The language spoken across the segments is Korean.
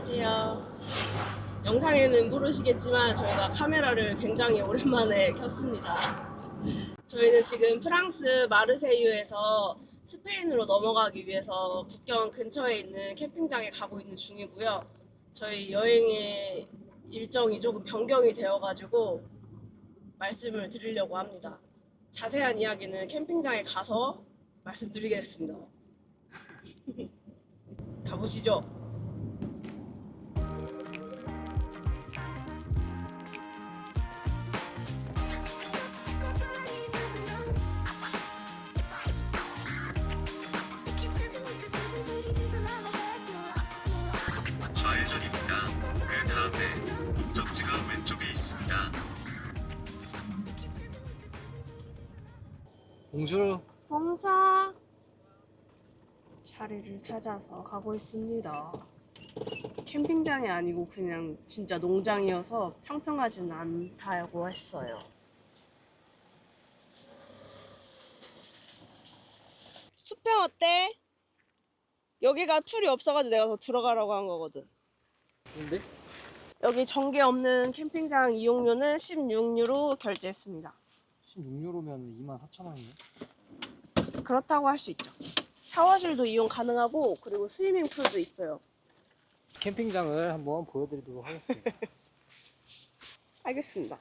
안녕하세요. 영상에는 모르시겠지만 저희가 카메라를 굉장히 오랜만에 켰습니다. 저희는 지금 프랑스 마르세유에서 스페인으로 넘어가기 위해서 국경 근처에 있는 캠핑장에 가고 있는 중이고요. 저희 여행의 일정이 조금 변경이 되어가지고 말씀을 드리려고 합니다. 자세한 이야기는 캠핑장에 가서 말씀드리겠습니다. 가보시죠. 봉주 봉사 자리를 찾아서 가고 있습니다. 캠핑장이 아니고 그냥 진짜 농장이어서 평평하진 않다고 했어요. 수평 어때? 여기가 풀이 없어가지고 내가 더 들어가라고 한 거거든. 근데 여기 전기 없는 캠핑장 이용료는 16유로 결제했습니다. 16유로면 24,000원이네. 그렇다고 할 수 있죠. 샤워실도 이용 가능하고 그리고 스위밍풀도 있어요. 캠핑장을 한번 보여드리도록 하겠습니다. 알겠습니다.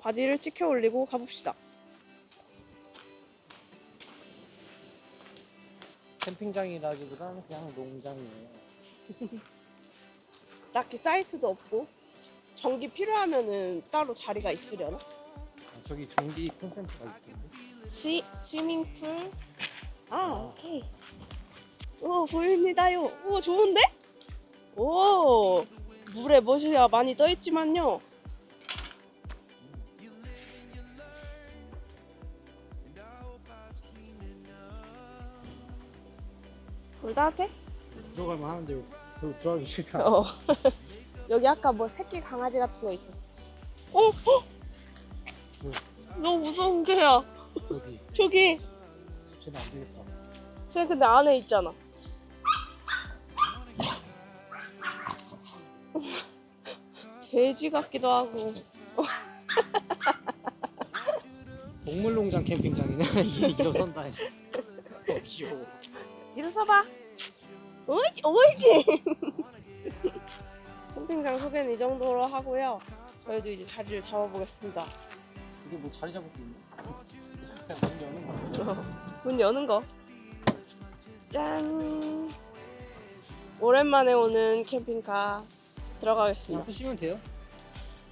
바지를 찍혀 올리고 가봅시다. 캠핑장이라기보다는 그냥 농장이에요. 딱히 사이트도 없고 전기 필요하면은 따로 자리가 있으려나? 아, 저기 전기 콘센트가 있던데. 스 스위밍풀. 아 오케이. 오 보입니다요. 오 좋은데? 오 물에 멋이야 많이 떠 있지만요. 물 따뜻해? 들어갈만 하는데 별로 들어가기 싫다. 어. 여기 아까 뭐 새끼 강아지 같은 거 있었어. 어? 어? 뭐? 너무 무서운 게야. 어디? 저기. 쟤는 안 되겠다. 저기 근데 안에 있잖아. 돼지 같기도 하고. 동물농장 캠핑장이네. 일어선다. 어, 귀여워. 일어서봐. 오이지, 오이지. 캠핑장 소개는 이 정도로 하고요. 저희도 이제 자리를 잡아보겠습니다. 이게 뭐 자리 잡을 게 있나? 그냥 문 여는 거. 문 여는 거. 짠. 오랜만에 오는 캠핑카 들어가겠습니다. 쓰시면 돼요.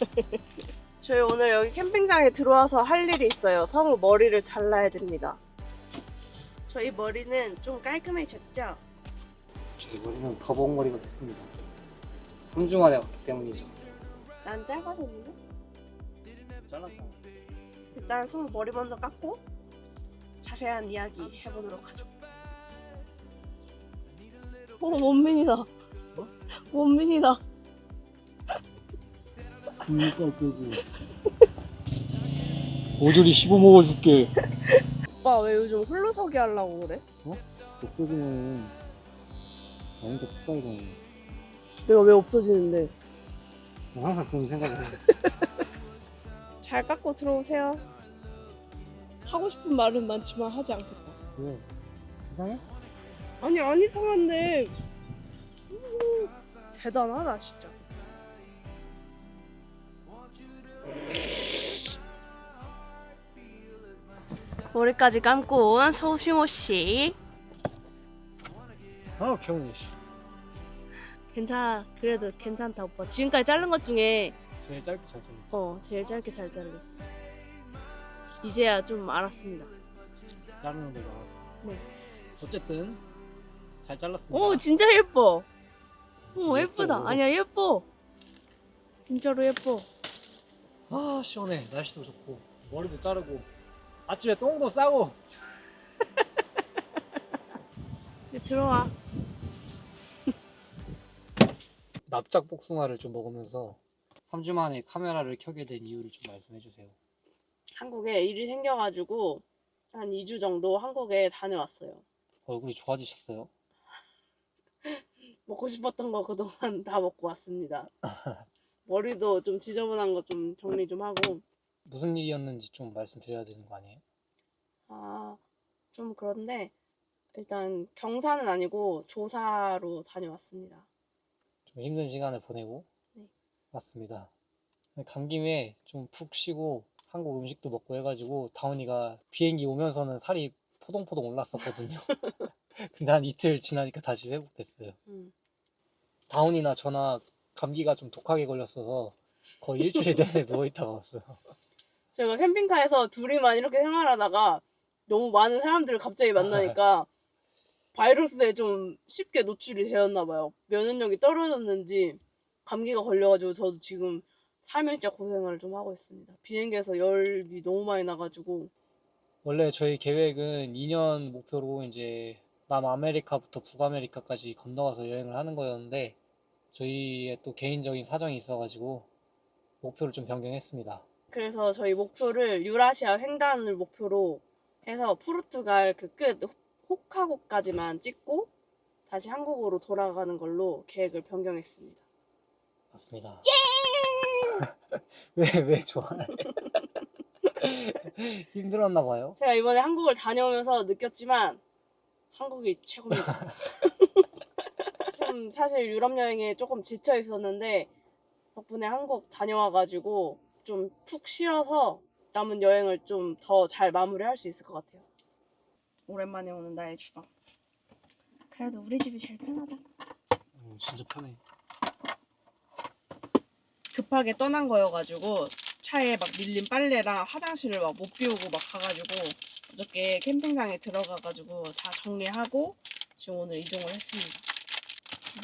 저희 오늘 여기 캠핑장에 들어와서 할 일이 있어요. 성우 머리를 잘라야 됩니다. 저희 머리는 좀 깔끔해졌죠? 저희 머리는 더벅머리가 됐습니다. 3주 만에 왔기 때문이죠. 난 짧아졌는데? 잘랐잖아. 일단 성우 머리 먼저 깎고 자세한 이야기 해보도록 하죠. 오, 원민이다. 원민이다. 불까 끄고 오줄이 씹어 먹어줄게 오빠 왜 요즘 홀로 서기 하려고 그래? 없어지면 아무도 푹가이잖아 내가 왜 없어지는데? 항상 그런 생각을 해 잘 깎고 들어오세요. 하고 싶은 말은 많지만 하지 않겠다. 왜? 이상해? 아니 안 이상한데 음, 대단하다 진짜. 머리까지 감고 온 서시모 씨. 아 귀엽네 씨. 괜찮아. 그래도 괜찮다 오빠. 지금까지 자른 것 중에 제일 짧게 잘 잘랐어 어 제일 짧게 잘 자르겠어. 이제야 좀 알았습니다. 자르는 데가 알았어 네. 어쨌든 잘 잘랐습니다 오 진짜 예뻐. 오 예뻐, 예쁘다. 아니야 예뻐. 진짜로 예뻐. 아 시원해 날씨도 좋고 머리도 자르고 아침에 똥도 싸고 이제 들어와. 납작 복숭아를 좀 먹으면서 3주 만에 카메라를 켜게 된 이유를 좀 말씀해 주세요 한국에 일이 생겨가지고 한 2주 정도 한국에 다녀왔어요. 얼굴이 좋아지셨어요? 먹고 싶었던 거 그동안 다 먹고 왔습니다. 머리도 좀 지저분한 거 좀 정리 좀 하고 무슨 일이었는지 좀 말씀드려야 되는 거 아니에요? 아 좀 그런데 일단 경사는 아니고 조사로 다녀왔습니다. 좀 힘든 시간을 보내고 네. 왔습니다. 간 김에 좀 푹 쉬고 한국 음식도 먹고 해가지고 다운이가 비행기 오면서는 살이 포동포동 올랐었거든요. 근데 한 이틀 지나니까 다시 회복됐어요. 음. 다운이나 저나 감기가 좀 독하게 걸렸어서 거의 일주일 내내 누워있다가 왔어요. 저희가 캠핑카에서 둘이만 이렇게 생활하다가 너무 많은 사람들을 갑자기 만나니까 바이러스에 좀 쉽게 노출이 되었나 봐요. 면역력이 떨어졌는지 감기가 걸려가지고 저도 지금 3일째 고생을 좀 하고 있습니다. 비행기에서 열이 너무 많이 나가지고 원래 저희 계획은 2년 목표로 이제 남아메리카부터 북아메리카까지 건너가서 여행을 하는 거였는데 저희의 또 개인적인 사정이 있어가지고 목표를 좀 변경했습니다. 그래서 저희 목표를 유라시아 횡단을 목표로 해서 포르투갈 그 끝 호카고까지만 찍고 다시 한국으로 돌아가는 걸로 계획을 변경했습니다. 맞습니다. 왜, 왜 좋아해? 힘들었나 봐요. 제가 이번에 한국을 다녀오면서 느꼈지만 한국이 최고입니다. 좀 사실 유럽 여행에 조금 지쳐 있었는데 덕분에 한국 다녀와가지고 좀 푹 쉬어서 남은 여행을 좀 더 잘 마무리할 수 있을 것 같아요. 오랜만에 오는 나의 주방. 그래도 우리 집이 제일 편하다. 음, 진짜 편해. 급하게 떠난 거여가지고 차에 막 밀린 빨래랑 화장실을 막 못 비우고 막 가가지고 어저께 캠핑장에 들어가가지고 다 정리하고 지금 오늘 이동을 했습니다.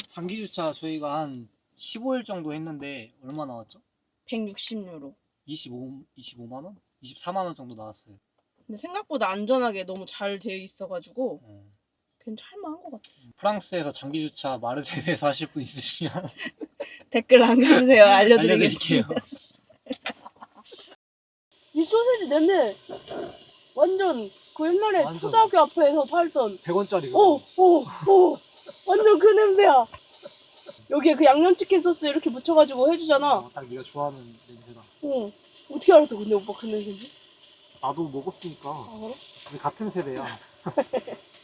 장기 주차 저희가 한 15일 정도 했는데 얼마 나왔죠? 160유로. 25, 25만 원? 24만 원 정도 나왔어요. 근데 생각보다 안전하게 너무 잘돼 있어가지고 음. 괜찮을만한 것 같아요. 프랑스에서 장기 주차 마르세유에서 하실 분 있으시면 댓글 남겨주세요. 알려드리겠습니다. 알려드릴게요. 이 소세지 냄새 완전 그 옛날에 완전. 초등학교 앞에서 팔던 100원짜리. 오, 오, 오. 완전 그 냄새야. 여기에 그 양념치킨 소스 이렇게 묻혀가지고 해주잖아. 딱 네가 좋아하는 냄새다. 어. 어떻게 알았어, 근데 오빠 그 냄새인지? 나도 먹었으니까. 아, 그래? 우리 같은 세대야.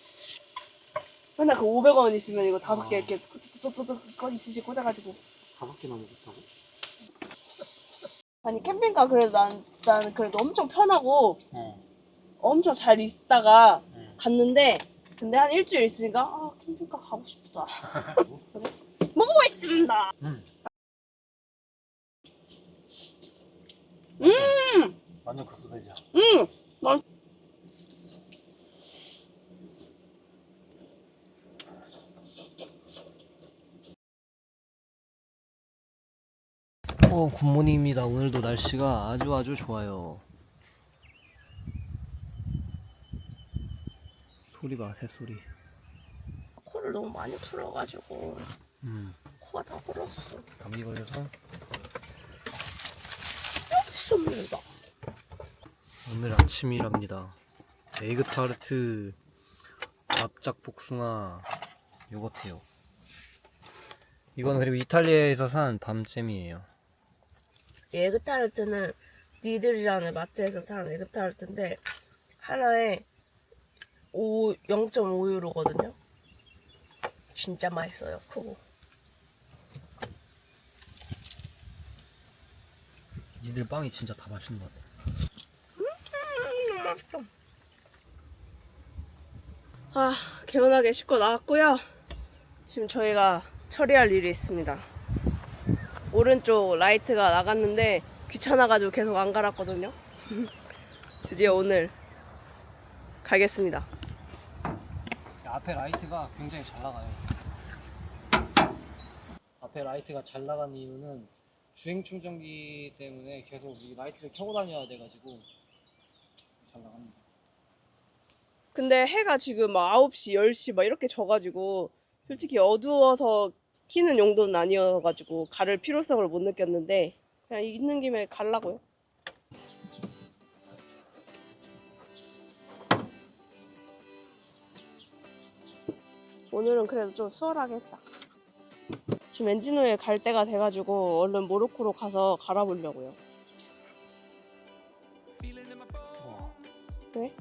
맨날 그 500원 있으면 이거 다섯 개 아. 이렇게 또또또 꺼 있으시 꽂아가지고. 다섯 개나 먹었다고? 아니, 캠핑카 그래도 난, 난 그래도 엄청 편하고 어. 엄청 잘 있다가 응. 갔는데, 근데 한 일주일 있으니까, 아, 캠핑카 가고 싶다. 먹고 있습니다. 음. 음! 완전 그 소세지야. 음! 난 어, 굿모닝입니다. 오늘도 날씨가 아주 아주 좋아요. 소리 봐, 새소리. 코를 너무 많이 풀어가지고 음, 코가 다 불었어. 감기 걸려서 좋습니다. 오늘 아침이랍니다. 에그 타르트, 납작 복숭아, 요거트요. 이건 그리고 이탈리아에서 산 밤잼이에요. 에그타르트는 니들이라는 마트에서 산 에그타르트인데 하나에 5, 0.5유로거든요. 진짜 맛있어요. 크고. 니들 빵이 진짜 다 맛있는 것 같아. 아, 개운하게 씻고 나왔고요. 지금 저희가 처리할 일이 있습니다. 오른쪽 라이트가 나갔는데 귀찮아가지고 계속 안 갈았거든요. 드디어 오늘 가겠습니다. 앞에 라이트가 굉장히 잘 나가요. 앞에 라이트가 잘 나간 이유는 주행 충전기 때문에 계속 이 라이트를 켜고 다녀야 돼가지고 잘 나갑니다. 근데 해가 지금 막 9시, 10시 막 이렇게 져가지고 솔직히 어두워서 키는 용도는 아니어가지고 가를 필요성을 못 느꼈는데 그냥 있는 김에 갈라고요. 오늘은 그래도 좀 수월하게 했다. 지금 엔진오일 갈 때가 돼가지고 얼른 모로코로 가서 갈아보려고요. 왜?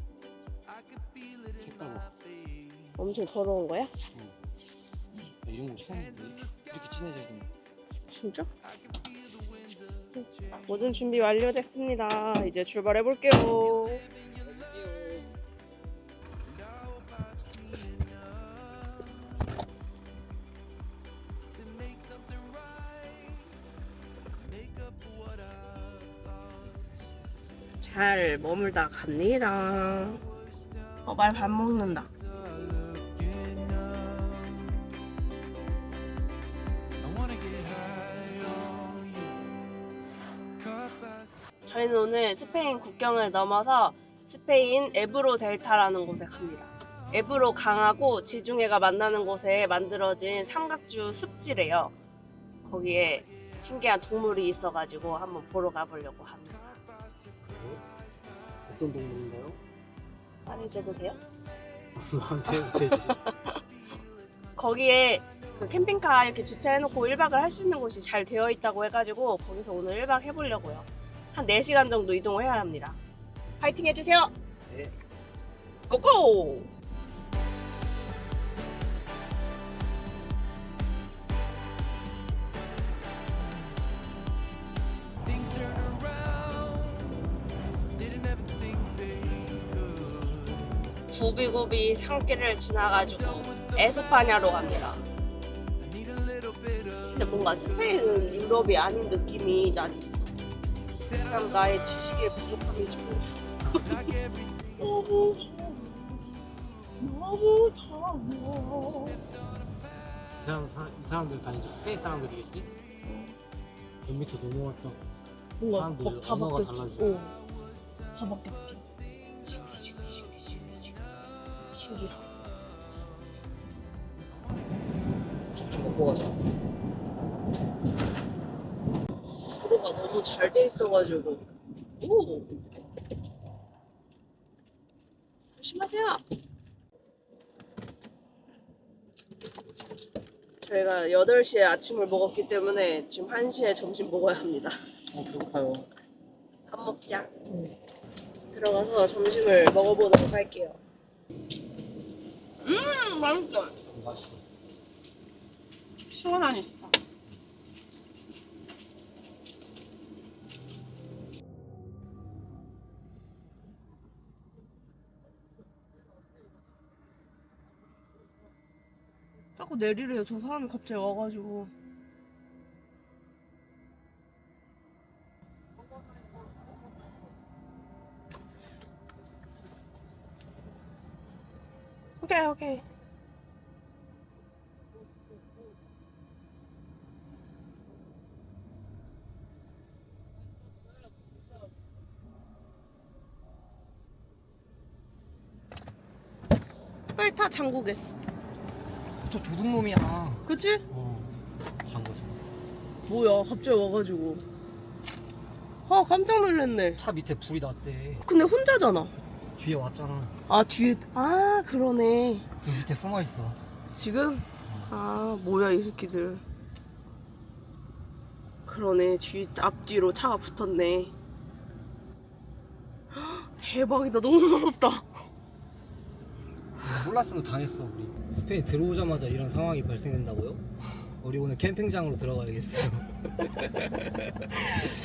봐. 엄청 더러운 거야? 나 이런 거 처음 보네. 이렇게 진해지는. 진짜? 모든 준비 완료됐습니다. 이제 출발해 볼게요. 잘 머물다 갑니다. 어, 말 밥 먹는다. 저희는 오늘 스페인 국경을 넘어서 스페인 에브로 델타라는 곳에 갑니다. 에브로 강하고 지중해가 만나는 곳에 만들어진 삼각주 습지래요. 거기에 신기한 동물이 있어가지고 한번 보러 가보려고 합니다. 어떤 동물인가요? 말해줘도 돼요? 나한테 되지. 거기에 그 캠핑카 이렇게 주차해놓고 1박을 할 수 있는 곳이 잘 되어 있다고 해가지고 거기서 오늘 1박 해보려고요. 한 4시간 정도 이동을 해야 합니다. 파이팅 해주세요! 네. 고고! 구비구비 산길을 지나가지고 에스파냐로 갑니다. 근데 뭔가 스페인은 유럽이 아닌 느낌이 난 있어. 그냥 나의 지식의 부족함이지 뭐. 너무 더워. 이 사람 이 사람들 다 이제 스페인 사람들이겠지? 100m 넘어갔다. 뭔가 사람들 다 언어가 바뀌었지. 달라지고. 어, 다 바뀌었지. 신기하. 좀 먹고 가자. 도로가 너무 잘 돼 있어가지고. 오. 조심하세요. 저희가 8시에 아침을 먹었기 때문에 지금 1시에 점심 먹어야 합니다. 어 배고파요. 밥 먹자. 들어가서 점심을 먹어보도록 할게요. 음, 맛있어. 맛있어. 시원하니 좋다. 자꾸 내리래요. 저 사람이 갑자기 와가지고. 오케이, 오케이. 빨리 타, 장국에. 저 도둑놈이야. 그치? 어. 장거 장. 뭐야, 갑자기 와가지고. 아, 깜짝 놀랐네. 차 밑에 불이 났대. 근데 혼자잖아. 뒤에 왔잖아. 아, 뒤에. 아, 그러네. 그 밑에 숨어 있어. 지금? 아, 뭐야, 이 새끼들. 그러네. 뒤, 앞뒤로 차가 붙었네. 헉, 대박이다. 너무 무섭다. 몰랐으면 당했어 우리. 스페인 들어오자마자 이런 상황이 발생된다고요? 우리 오늘 캠핑장으로 들어가야겠어요.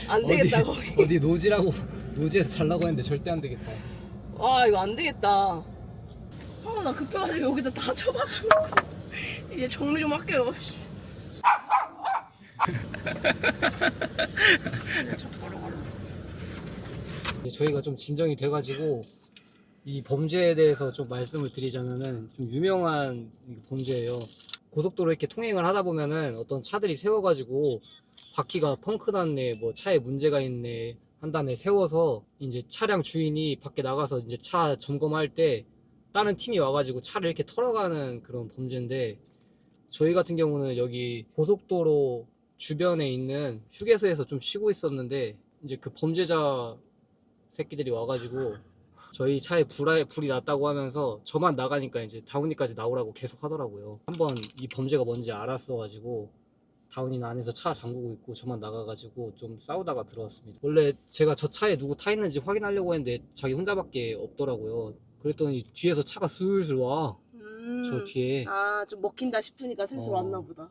안 되겠다, 거기. 어디 노지라고 노지에서 잘라고 했는데 절대 안 되겠다. 아 이거 안 되겠다. 아나 급해가지고 여기다 다 처박아놓고 이제 정리 좀 할게요. 돌아가라. 저희가 좀 진정이 돼가지고 이 범죄에 대해서 좀 말씀을 드리자면은 좀 유명한 범죄예요. 고속도로 이렇게 통행을 하다 보면은 어떤 차들이 세워가지고 바퀴가 펑크 났네, 뭐 차에 문제가 있네 한 다음에 세워서 이제 차량 주인이 밖에 나가서 이제 차 점검할 때 다른 팀이 와가지고 차를 이렇게 털어가는 그런 범죄인데 저희 같은 경우는 여기 고속도로 주변에 있는 휴게소에서 좀 쉬고 있었는데 이제 그 범죄자 새끼들이 와가지고 저희 차에 불이, 불이 났다고 하면서 저만 나가니까 이제 다운이까지 나오라고 계속 하더라고요. 한번 이 범죄가 뭔지 알았어가지고 다운이는 안에서 차 잠그고 있고 저만 나가가지고 좀 싸우다가 들어왔습니다. 원래 제가 저 차에 누구 타 있는지 확인하려고 했는데 자기 혼자밖에 없더라고요. 그랬더니 뒤에서 차가 슬슬 와. 음. 저 뒤에 아 좀 먹힌다 싶으니까 슬슬 어. 왔나 보다.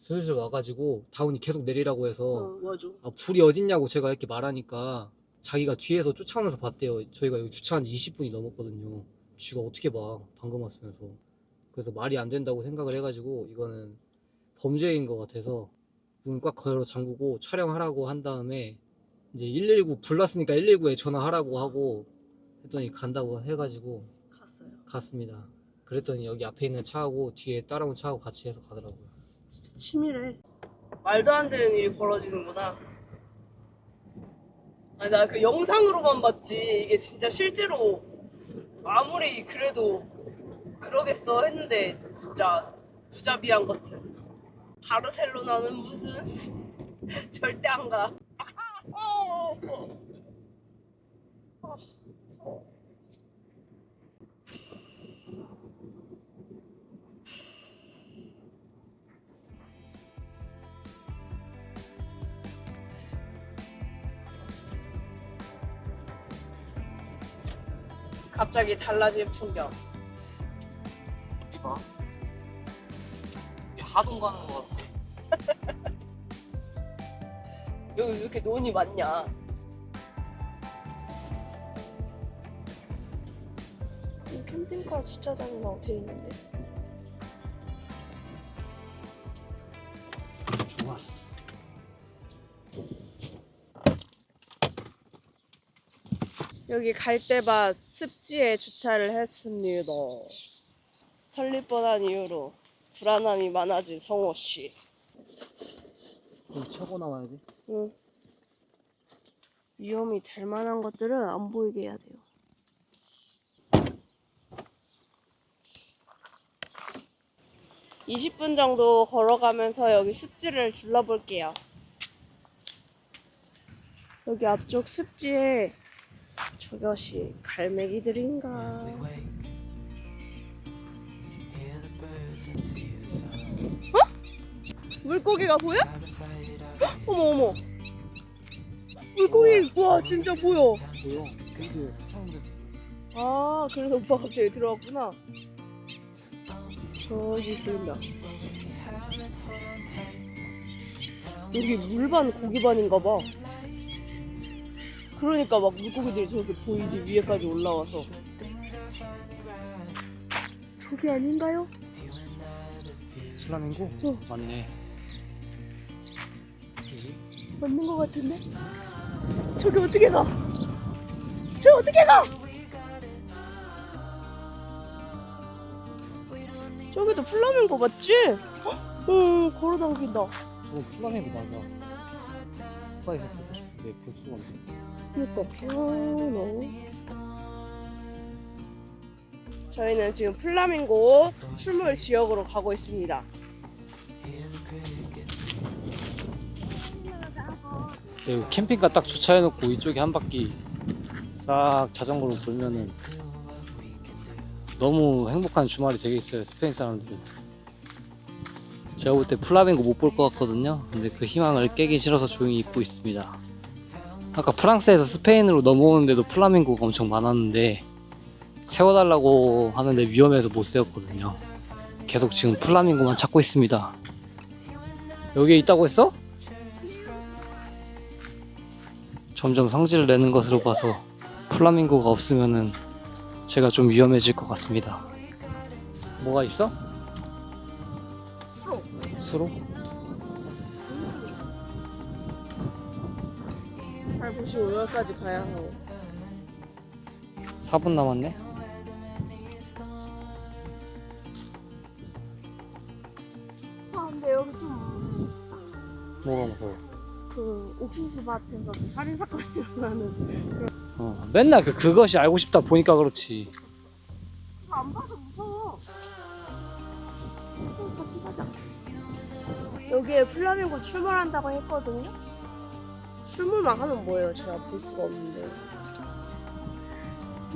슬슬 와가지고 다운이 계속 내리라고 해서 어 맞아. 아, 불이 어딨냐고 제가 이렇게 말하니까 자기가 뒤에서 쫓아오면서 봤대요. 저희가 여기 주차한 지 20분이 넘었거든요. 쥐가 어떻게 봐. 방금 왔으면서. 그래서 말이 안 된다고 생각을 해가지고 이거는 범죄인 것 같아서 문 꽉 걸어 잠그고 촬영하라고 한 다음에 이제 119 불났으니까 119에 전화하라고 하고 했더니 간다고 해가지고 갔어요. 갔습니다. 그랬더니 여기 앞에 있는 차하고 뒤에 따라온 차하고 같이 해서 가더라고요. 진짜 치밀해. 말도 안 되는 일이 벌어지는구나. 아니 나 그 영상으로만 봤지 이게 진짜 실제로 아무리 그래도 그러겠어 했는데 진짜 부자비한 같은 바르셀로나는 무슨 절대 안 가. 갑자기 달라진 풍경. 어디 봐. 하동 가는 것 같아. 여기 왜 이렇게 논이 많냐? 이 캠핑카 주차장이라고 돼 있는데. 좋았어. 여기 갈대밭 습지에 주차를 했습니다. 설립 뻔한 이유로 불안함이 많아진 성호 씨. 좀 차고 나와야 돼. 응. 위험이 될 만한 것들은 안 보이게 해야 돼요. (20분) 정도 걸어가면서 여기 습지를 둘러볼게요 여기 앞쪽 습지에 저것이 갈매기들인가 물고기가 보여? 어머 어머 물고기 와 진짜 보여 차는데 아 그래서 오빠 갑자기 들어왔구나 저기 보인다 여기 물반 고기반인가 봐 그러니까 막 물고기들이 저렇게 보이지 위에까지 올라와서 저기 아닌가요? 플라밍고? 어. 맞네. 맞는 것 같은데? 저기 어떻게 가? 저기 어떻게 가? 저기도 플라밍고 맞지? 응 걸어당긴다 저거 플라밍고 맞아. 가까이서 보고 싶은데 볼 수가 없네. 그니까 아 너무 저희는 지금 플라밍고 출몰 지역으로 가고 있습니다 네, 캠핑카 딱 주차해놓고 이쪽에 한 바퀴 싹 자전거로 돌면은 너무 행복한 주말이 되겠어요 스페인 사람들이. 제가 볼 때 플라밍고 못 볼 것 같거든요. 근데 그 희망을 깨기 싫어서 조용히 입고 있습니다. 아까 프랑스에서 스페인으로 넘어오는데도 플라밍고가 엄청 많았는데 세워달라고 하는데 위험해서 못 세웠거든요. 계속 지금 플라밍고만 찾고 있습니다. 여기에 있다고 했어? 점점 성질을 내는 것으로 봐서 플라밍고가 없으면은 제가 좀 위험해질 것 같습니다. 뭐가 있어? 수로 수로? 잘 보시고 여기까지 가야 하고 4분 남았네? 아 근데 여기 좀 뭐가 무서워? 그 옥수수 밭에서 그 살인 사건이 일어나는 어, 맨날 그, 그것이 알고 싶다 보니까 그렇지. 안 봐도 무서워. 어, 같이 가자. 여기에 플라밍고 출몰한다고 했거든요. 출몰만 하면 뭐예요? 제가 볼 수가 없는데.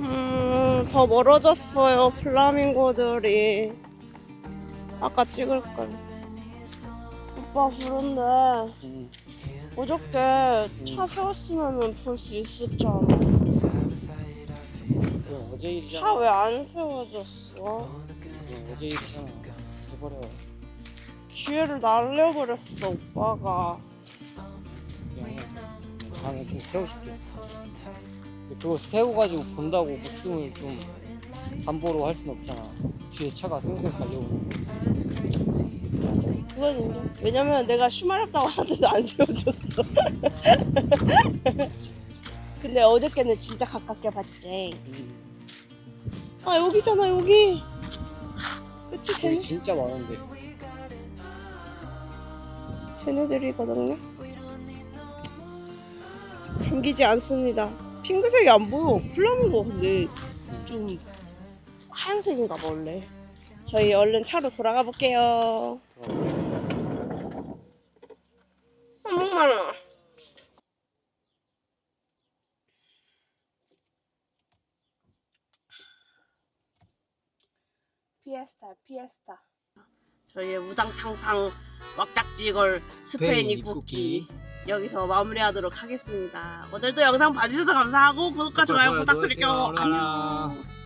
음, 더 멀어졌어요. 플라밍고들이. 아까 찍을 걸. 오빠 그런데 음. 어저께 차 세웠으면 볼 수 있었잖아. 그건 어제 차 일이잖아. 왜안 세워졌어? 그건 어제 일이잖아. 잊어버려. 기회를 날려버렸어 오빠가. 그냥 다음에 좀 세우실게. 그거 세워가지고 본다고 목숨을 좀 담보로 할 순 없잖아. 뒤에 차가 쌩쌩 달려오는. 그건 인정. 왜냐면 내가 슈마렵다고 하는데도 안 세워줬어. 근데 어저께는 진짜 가깝게 봤지. 음. 아 여기잖아 여기. 그치 쟤네 여기 진짜 많은데. 쟤네들이거든요. 감기지 않습니다. 핑크색이 안 보여. 플라밍고 근데 좀 하얀색인가 봐 원래. 저희 얼른 차로 돌아가 볼게요. 한 국만원. 피에스타 피에스타. 저희의 우당탕탕 왁작지걸 스페인 입국기 여기서 마무리하도록 하겠습니다. 오늘도 영상 봐주셔서 감사하고 구독과 좋아요 부탁드릴게요. 안녕.